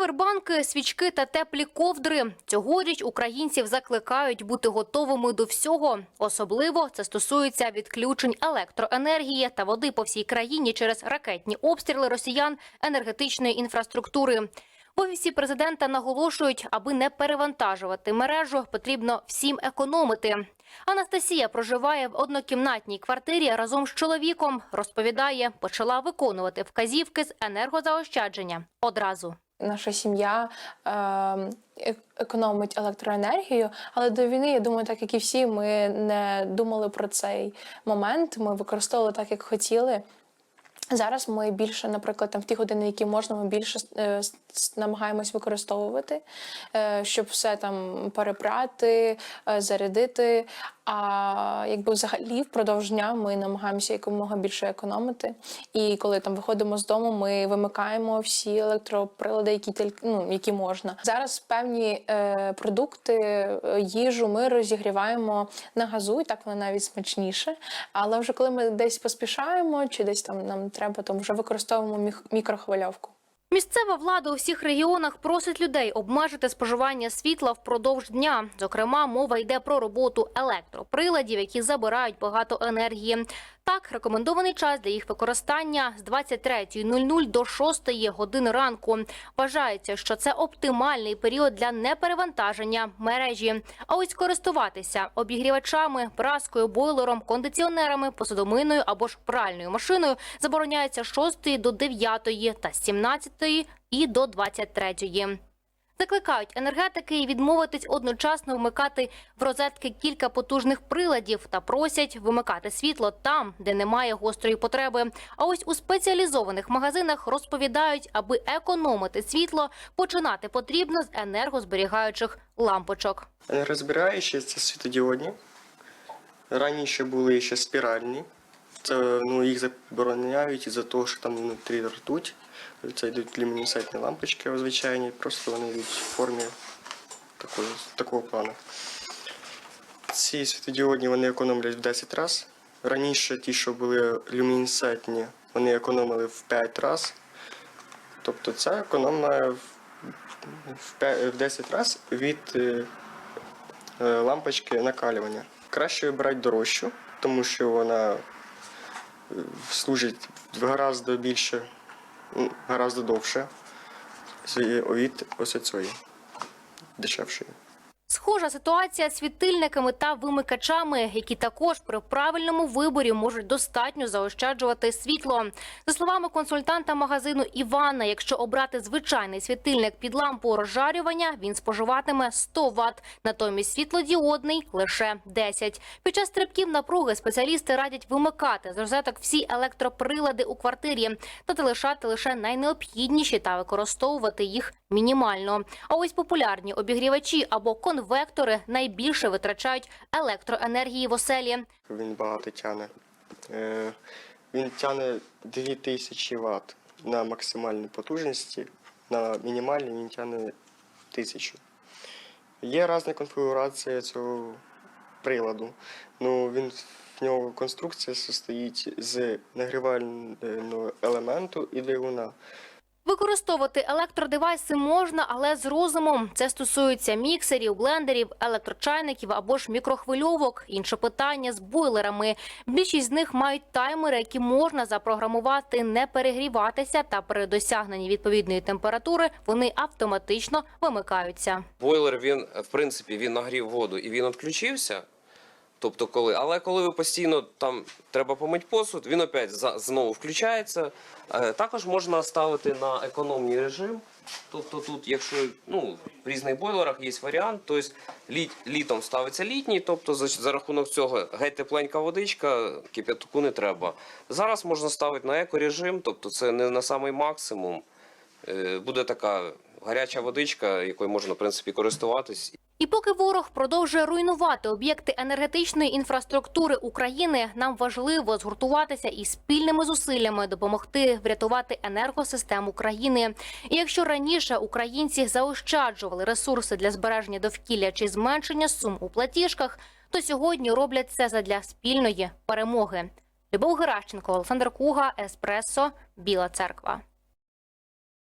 Повербанки, свічки та теплі ковдри. Цьогоріч українців закликають бути готовими до всього. Особливо це стосується відключень електроенергії та води по всій країні через ракетні обстріли росіян енергетичної інфраструктури. В офісі президента наголошують, аби не перевантажувати мережу, потрібно всім економити. Анастасія проживає в однокімнатній квартирі разом з чоловіком. Розповідає, почала виконувати вказівки з енергозаощадження одразу. Наша сім'я е, економить електроенергію, але до війни, я думаю, так як і всі, ми не думали про цей момент. Ми використовували так, як хотіли. Зараз ми більше, наприклад, там в ті години, які можна, ми більше е, намагаємось використовувати, е, щоб все там перепрати, е, зарядити. А якби взагалі впродовж дня ми намагаємося якомога більше економити. І коли там виходимо з дому, ми вимикаємо всі електроприлади, які тільки ну, які можна. Зараз певні е, продукти, е, їжу ми розігріваємо на газу, і так воно навіть смачніше. Але вже коли ми десь поспішаємо, чи десь там нам треба, то вже використовуємо мікрохвильовку. Місцева влада у всіх регіонах просить людей обмежити споживання світла впродовж дня. Зокрема, мова йде про роботу електроприладів, які забирають багато енергії. Так, рекомендований час для їх використання з 23.00 до 6 години ранку. Вважається, що це оптимальний період для неперевантаження мережі. А ось користуватися обігрівачами, праскою, бойлером, кондиціонерами, посудомийною або ж пральною машиною забороняється з 6 до 9 та з 17 і до 23. Закликають енергетики відмовитись одночасно вмикати в розетки кілька потужних приладів та просять вимикати світло там, де немає гострої потреби. А ось у спеціалізованих магазинах розповідають, аби економити світло, починати потрібно з енергозберігаючих лампочок. Розбираючи це світодіодні. Раніше були ще спіральні. Це, ну, їх забороняють із-за того, що там внутрі ртуть. Це йдуть люмінесцентні лампочки звичайні, просто вони йдуть в формі такої, такого плану. Ці світодіодні вони економлять в 10 разів. Раніше ті, що були люмінесцентні, вони економили в 5 разів. Тобто це економія в, в, в 10 разів від е, е, лампочки накалювання. Краще брати дорожчу, тому що вона служить гораздо більше, гораздо довше від ось цієї дешевшої. Схожа ситуація з світильниками та вимикачами, які також при правильному виборі можуть достатньо заощаджувати світло. За словами консультанта магазину Івана, якщо обрати звичайний світильник під лампу розжарювання, він споживатиме 100 Вт, натомість світлодіодний лише 10. Під час стрибків напруги спеціалісти радять вимикати з розеток всі електроприлади у квартирі та залишати лише найнеобхідніші та використовувати їх мінімально. А ось популярні обігрівачі або конвектори найбільше витрачають електроенергії в оселі. Він багато тяне. Він тяне 2000 Вт на максимальній потужності, на мінімальній він тяне 1000. Є різна конфігурація цього приладу. Ну, він, в нього конструкція состоїть з нагрівального елементу і двигуна. Використовувати електродевайси можна, але з розумом. Це стосується міксерів, блендерів, електрочайників або ж мікрохвильовок. Інше питання з бойлерами. Більшість з них мають таймери, які можна запрограмувати, не перегріватися, та при досягненні відповідної температури вони автоматично вимикаються. Бойлер він в принципі він нагрів воду і він відключився. Тобто, коли, але коли ви постійно там треба помити посуд, він опять знову включається. Е, також можна ставити на економний режим. Тобто тут, якщо ну, в різних бойлерах є варіант, тобто літ, літом ставиться літній, тобто за, за рахунок цього геть тепленька водичка, кип'ятку не треба. Зараз можна ставити на екорежим, тобто це не на самий максимум. Е, буде така гаряча водичка, якою можна в принципі користуватись. І поки ворог продовжує руйнувати об'єкти енергетичної інфраструктури України, нам важливо згуртуватися і спільними зусиллями допомогти врятувати енергосистему країни. І якщо раніше українці заощаджували ресурси для збереження довкілля чи зменшення сум у платіжках, то сьогодні роблять це задля спільної перемоги. Любов Геращенко, Олександр Куга, Еспресо, Біла Церква.